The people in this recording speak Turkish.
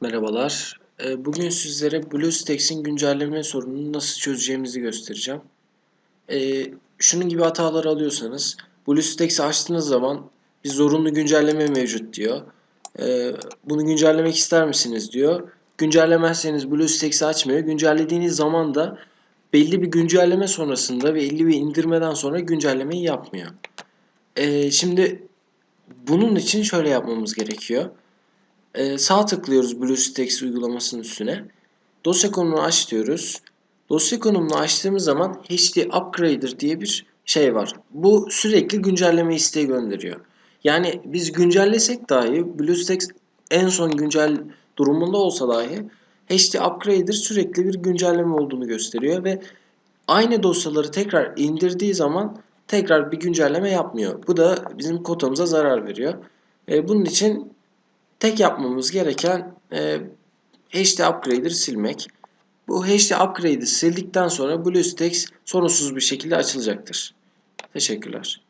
Merhabalar. Ee, Bugün sizlere BlueStacks'in güncelleme sorununu nasıl çözeceğimizi göstereceğim. Ee, Şunun gibi hatalar alıyorsanız BlueStacks'i açtığınız zaman bir zorunlu güncelleme mevcut diyor. Ee, Bunu güncellemek ister misiniz diyor. Güncellemezseniz BlueStacks'i açmıyor. Güncellediğiniz zaman da belli bir güncelleme sonrasında ve belli bir indirmeden sonra güncellemeyi yapmıyor. Şimdi bunun için şöyle yapmamız gerekiyor. Ee, sağ tıklıyoruz BlueStacks uygulamasının üstüne. Dosya konumunu aç diyoruz. Dosya konumunu açtığımız zaman HD Upgrader diye bir şey var. Bu sürekli güncelleme isteği gönderiyor. Yani biz güncellesek dahi BlueStacks en son güncel durumunda olsa dahi HD Upgrader sürekli bir güncelleme olduğunu gösteriyor ve aynı dosyaları tekrar indirdiği zaman tekrar bir güncelleme yapmıyor. Bu da bizim kotamıza zarar veriyor. E, bunun için Tek yapmamız gereken e, HD Upgrader'ı silmek. Bu HD Upgrade'i sildikten sonra BlueStacks sorunsuz bir şekilde açılacaktır. Teşekkürler.